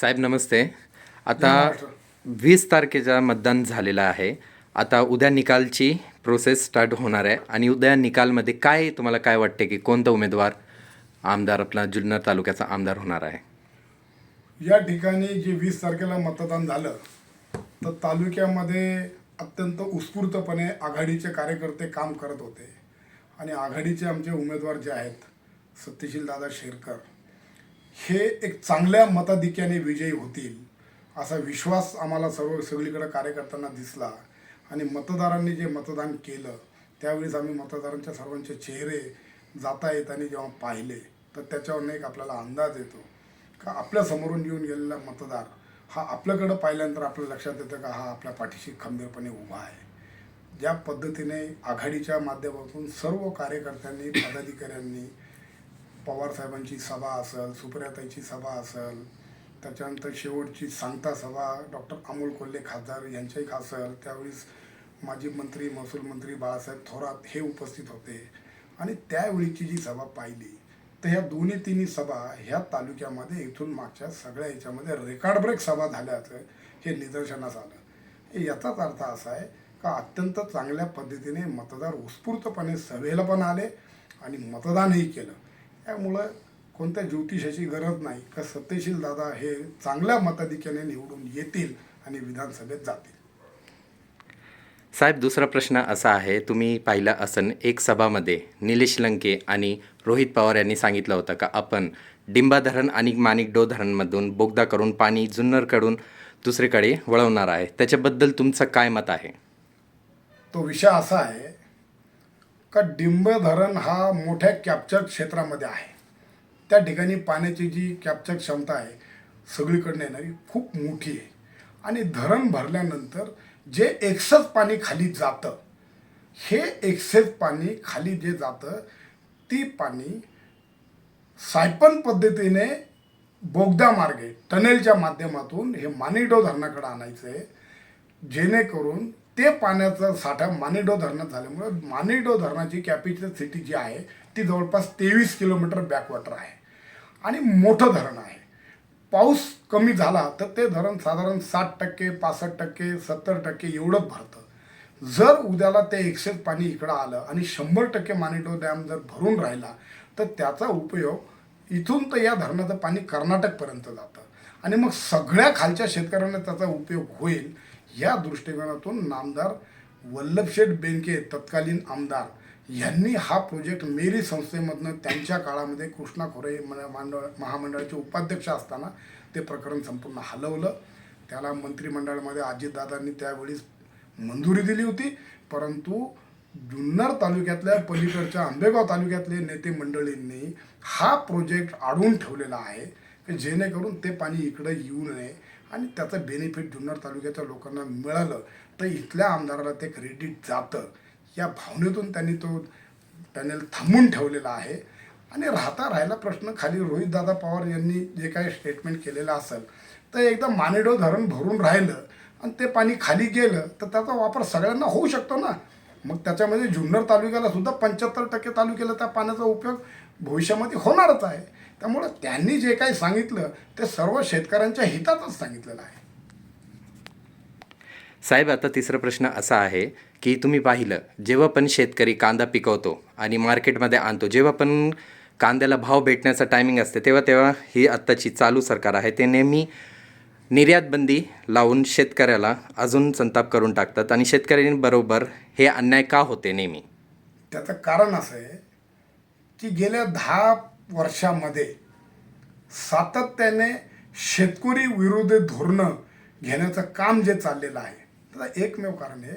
साहेब नमस्ते. आता वीस तारखेचा मतदान झालेलं आहे. आता उद्या निकालची प्रोसेस स्टार्ट होणार आहे. आणि उद्या निकालमध्ये काय तुम्हाला काय वाटते की कोणता उमेदवार आमदार आपला जुन्नर तालुक्याचा आमदार होणार आहे? या ठिकाणी जे वीस तारखेला मतदान झालं तर तालुक्यामध्ये अत्यंत उत्स्फूर्तपणे आघाडीचे कार्यकर्ते काम करत होते. आणि आघाडीचे आमचे उमेदवार जे आहेत सत्यशील दादा शेरकर हे एक चांगल्या मताधिक्याने विजयी होतील असा विश्वास आम्हाला सर्व सगळीकडे कार्यकर्त्यांना दिसला आणि मतदारांनी जे मतदान केलं त्यावेळेस आम्ही मतदारांच्या सर्वांचे चेहरे जाता येताना जेव्हा पाहिले तर त्याच्यावरनं एक आपल्याला अंदाज येतो. का आपल्या समोरून येऊन गेलेला मतदार हा आपल्याकडं पाहिल्यानंतर आपल्या लक्षात येतं का हा आपल्या पाठीशी खंबीरपणे उभा आहे. ज्या पद्धतीने आघाडीच्या माध्यमातून सर्व कार्यकर्त्यांनी पदाधिकाऱ्यांनी पवारसाहेबांची सभा असेल सुप्रियाताईची सभा असेल त्याच्यानंतर शेवटची सांगता सभा डॉक्टर अमोल कोल्हे खासदार यांच्याही असेल त्यावेळेस माजी मंत्री महसूल मंत्री बाळासाहेब थोरात हे उपस्थित होते. आणि त्यावेळीची जी सभा पाहिली तर ह्या दोन्ही तिन्ही सभा ह्या तालुक्यामध्ये इथून मागच्या सगळ्या याच्यामध्ये रेकॉर्ड ब्रेक सभा झाल्याचं हे निदर्शनास आलं. हे याचाच अर्थ असा आहे का अत्यंत चांगल्या पद्धतीने मतदार उत्स्फूर्तपणे सभेला पण आले आणि मतदानही केलं. त्यामुळं कोणत्या ज्योतिषाची गरज नाही का सत्यशील दादा हे चांगल्या मताधिक्याने निवडून येतील आणि विधानसभेत जातील. साहेब दुसरा प्रश्न असा आहे तुम्ही पाहिलं असन एक सभामध्ये निलेश लंके आणि रोहित पवार यांनी सांगितलं होतं का आपण डिंबा धरण आणि माणिकडो धरणमधून बोगदा करून पाणी जुन्नरकडून दुसरीकडे वळवणार आहे. त्याच्याबद्दल तुमचं काय मत आहे? तो विषय असा आहे का डिंब धरण हा मोठ्या कॅप्चर क्षेत्रामध्ये आहे. त्या ठिकाणी पाण्याची जी कॅप्चर क्षमता आहे सगळीकडनं येणारी खूप मोठी आहे. आणि धरण भरल्यानंतर जे एक्सेस पाणी खाली जातं हे एक्सेस पाणी खाली जे जातं ती पाणी सायपन पद्धतीने बोगदा मार्गे टनेलच्या माध्यमातून हे मानिडो धरणाकडे आणायचं आहे जेणेकरून ते पाण्याचा साठा मानेडो धरणात झाल्यामुळं मानेडो धरणाची कॅपॅसिटी जी आहे ती जवळपास तेवीस किलोमीटर बॅकवॉटर आहे. आणि मोठं धरण आहे. पाऊस कमी झाला तर ते धरण साधारण साठ टक्के पासष्ट टक्के सत्तर टक्के एवढंच भरतं. जर उद्याला ते एक्सेस पाणी इकडं आलं आणि शंभर टक्के मानेटो डॅम जर भरून राहिला तर त्याचा उपयोग इथून तर या धरणाचं पाणी कर्नाटकपर्यंत जातं. आणि मग सगळ्या खालच्या शेतकऱ्यांना त्याचा उपयोग होईल या दृष्टिकोनातून नामदार वल्लभशेठ बेंके तत्कालीन आमदार यांनी हा प्रोजेक्ट मेरी संस्थेमधनं त्यांच्या काळामध्ये कृष्णा खोरे मंडळ मांडळ महामंडळाचे उपाध्यक्ष असताना ते प्रकरण संपूर्ण हलवलं. त्याला मंत्रिमंडळामध्ये अजितदादांनी त्यावेळीस मंजुरी दिली होती. परंतु जुन्नर तालुक्यातल्या पलीकडच्या आंबेगाव तालुक्यातले नेते मंडळींनी हा प्रोजेक्ट अडवून ठेवलेला आहे. की जेणेकरून ते पाणी इकडं येऊ नये आणि त्याचं बेनिफिट जुन्नर तालुक्याच्या लोकांना मिळालं तर इथल्या आमदाराला ते क्रेडिट जातं. या भावनेतून त्यांनी तो पॅनेल थांबून ठेवलेला आहे. आणि राहता राहिला प्रश्न खाली रोहितदादा पवार यांनी जे काही स्टेटमेंट केलेलं असेल तर एकदा मानेडो धरण भरून राहिलं आणि ते पाणी खाली गेलं तर त्याचा वापर सगळ्यांना होऊ शकतो ना? मग त्याच्यामध्ये जुन्नर तालुक्याला सुद्धा पंच्याहत्तर टक्के तालुक्याला त्या पाण्याचा उपयोग भविष्यामध्ये होणारच आहे. त्यामुळं त्यांनी जे काही सांगितलं ते सर्व शेतकऱ्यांच्या हितातच सांगितलेलं आहे. साहेब आता तिसरा प्रश्न असा आहे की तुम्ही पाहिलं जेव्हा पण शेतकरी कांदा पिकवतो आणि मार्केटमध्ये आणतो जेव्हा पण कांद्याला भाव भेटण्याचा टायमिंग असते तेव्हा तेव्हा ही आत्ताची चालू सरकार आहे. ते नेहमी निर्यात बंदी लावून शेतकऱ्याला अजून संताप करून टाकतात आणि शेतकऱ्यांबरोबर हे अन्याय का होते नेहमी? त्याचं कारण असं आहे की गेल्या दहा वर्षामध्ये सातत्याने शेतकरी विरोधी धोरणं घेण्याचं काम जे चाललेलं आहे त्याचं एकमेव कारण आहे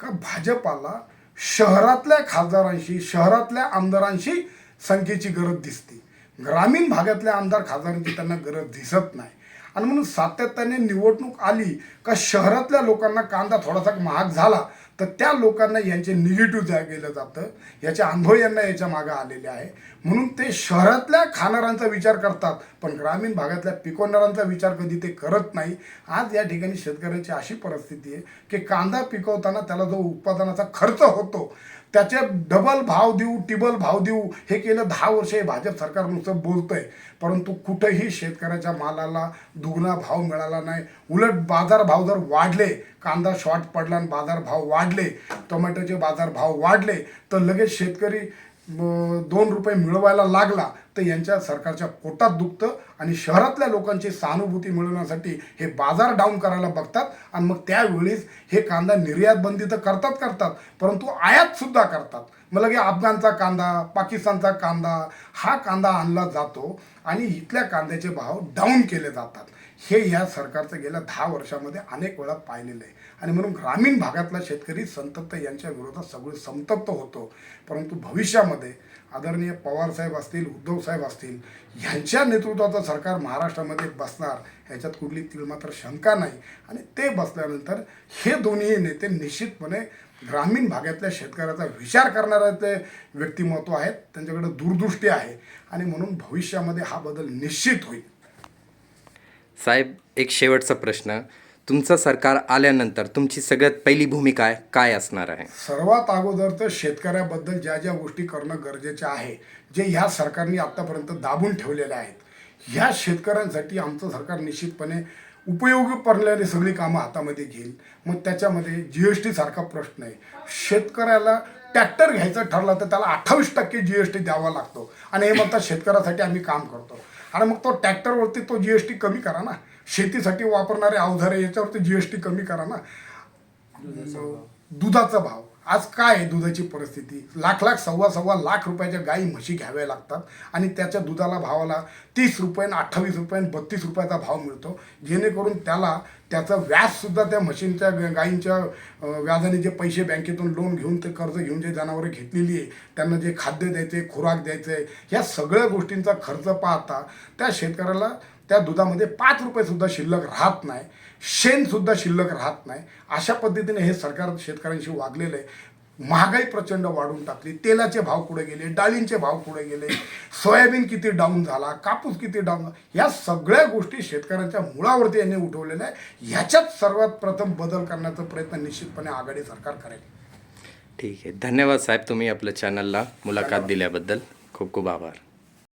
का भाजपाला शहरातल्या खासदारांशी शहरातल्या आमदारांशी संख्येची गरज दिसते. ग्रामीण भागातल्या आमदार खासदारांची त्यांना गरज दिसत नाही. आणि म्हणून सातत्याने निवडणूक आली का शहरातल्या लोकांना कांदा थोडासा महाग झाला तर त्या लोकांना यांचे निगेटिव्ह जा गेलं जातं. याचे अनुभव यांना याच्या मागं आलेले आहे. म्हणून ते शहरातल्या खाणाऱ्यांचा विचार करतात पण ग्रामीण भागातल्या पिकवणाऱ्यांचा विचार कधी ते करत नाही. आज या ठिकाणी शेतकऱ्यांची अशी परिस्थिती आहे की कांदा पिकवताना त्याला जो उत्पादनाचा खर्च होतो त्याचे डबल भाव देऊ टिबल भाव देऊ हे केलं दहा वर्ष हे भाजप सरकार नुसतं बोलतंय. परंतु कुठंही शेतकऱ्याच्या मालाला दुगणा भाव मिळाला नाही. उलट बाजार भाव जर वाढले कांदा शॉर्ट पडला आणि बाजार भाव वाढले टोमॅटोचे बाजार भाव वाढले तर लगेच शेतकरी दोन रुपये मिळवायला लागला तर यांच्या सरकारच्या पोटात दुखतं आणि शहरातल्या लोकांची सहानुभूती मिळवण्यासाठी हे बाजार डाऊन करायला बघतात आणि मग त्यावेळीच हे कांदा निर्यात बंदी तर करतात करतात परंतु आयात सुद्धा करतात. मग की अफगाणचा कांदा पाकिस्तानचा कांदा हा कांदा आणला जातो आणि इथल्या कांद्याचे भाव डाऊन केले जातात. हे ह्या सरकारचं गेल्या दहा वर्षामध्ये अनेक वेळा पाहिलेलं आहे. आणि म्हणून ग्रामीण भागातला शेतकरी संतप्त यांच्या विरोधात सगळे संतप्त होतो. परंतु भविष्यामध्ये आदरणीय पवारसाहेब असतील उद्धवसाहेब असतील ह्यांच्या नेतृत्वाचं सरकार महाराष्ट्रामध्ये बसणार ह्याच्यात कुठली ती मात्र शंका नाही. आणि ते बसल्यानंतर हे दोन्ही नेते निश्चितपणे ग्रामीण भागातल्या शेतकऱ्याचा विचार करणारे ते व्यक्तिमत्व आहेत त्यांच्याकडे दूरदृष्टी आहे. आणि म्हणून भविष्यामध्ये हा बदल निश्चित होईल. साहेब एक शेवटचा प्रश्न. तुमचं सरकार आल्यानंतर तुमची सगळ्यात पहिली भूमिका आहे काय असणार आहे? सर्वात अगोदर तर शेतकऱ्याबद्दल ज्या ज्या गोष्टी करणं गरजेचं आहे जे ह्या सरकारने आत्तापर्यंत दाबून ठेवलेल्या आहेत ह्या शेतकऱ्यांसाठी आमचं सरकार निश्चितपणे उपयोगी पडलेली सगळी कामं हातामध्ये घेईल. मग त्याच्यामध्ये जी एस टीसारखा प्रश्न आहे. शेतकऱ्याला ट्रॅक्टर घ्यायचं ठरलं तर त्याला अठ्ठावीस टक्के जी एस टी द्यावा लागतो. आणि हे म्हणतात शेतकऱ्यासाठी आम्ही काम करतो. आणि मग तो ट्रॅक्टरवरती तो जी एस टी कमी करा ना. शेतीसाठी वापरणारे अवजारे याच्यावरती जी एस टी कमी करा ना. दुधाचा भाव. आज काय आहे दुधाची परिस्थिती? लाख लाख सव्वा सव्वा लाख रुपयाच्या गाई म्हशी घ्याव्या लागतात आणि त्याच्या दुधाला भावाला तीस रुपये अठ्ठावीस रुपये बत्तीस रुपयाचा भाव मिळतो. जेणेकरून त्याला त्याचं व्याजसुद्धा त्या म्हशींच्या गाईंच्या गायींच्या व्याजाने जे पैसे बँकेतून लोन घेऊन ते कर्ज घेऊन जे जनावरं घेतलेली आहे त्यांना जे खाद्य द्यायचे खुराक द्यायचं आहे ह्या सगळ्या गोष्टींचा खर्च पाहता त्या शेतकऱ्याला त्या दुधामध्ये पाच रुपयेसुद्धा शिल्लक राहत नाही शेणसुद्धा शिल्लक राहत नाही. अशा पद्धतीने हे सरकार शेतकऱ्यांशी वागलेलं आहे. महागाई प्रचंड वाढून टाकली. तेलाचे भाव पुढे गेले डाळींचे भाव पुढे गेले सोयाबीन किती डाऊन झाला कापूस किती डाऊन या सगळ्या गोष्टी शेतकऱ्यांच्या मुळावरती यांनी उठवलेल्या आहे ह्याच्यात सर्वात प्रथम बदल करण्याचा प्रयत्न निश्चितपणे आघाडी सरकार करेल. ठीक आहे. धन्यवाद साहेब तुम्ही आपल्या चॅनलला मुलाखत दिल्याबद्दल. खूप खूप आभार.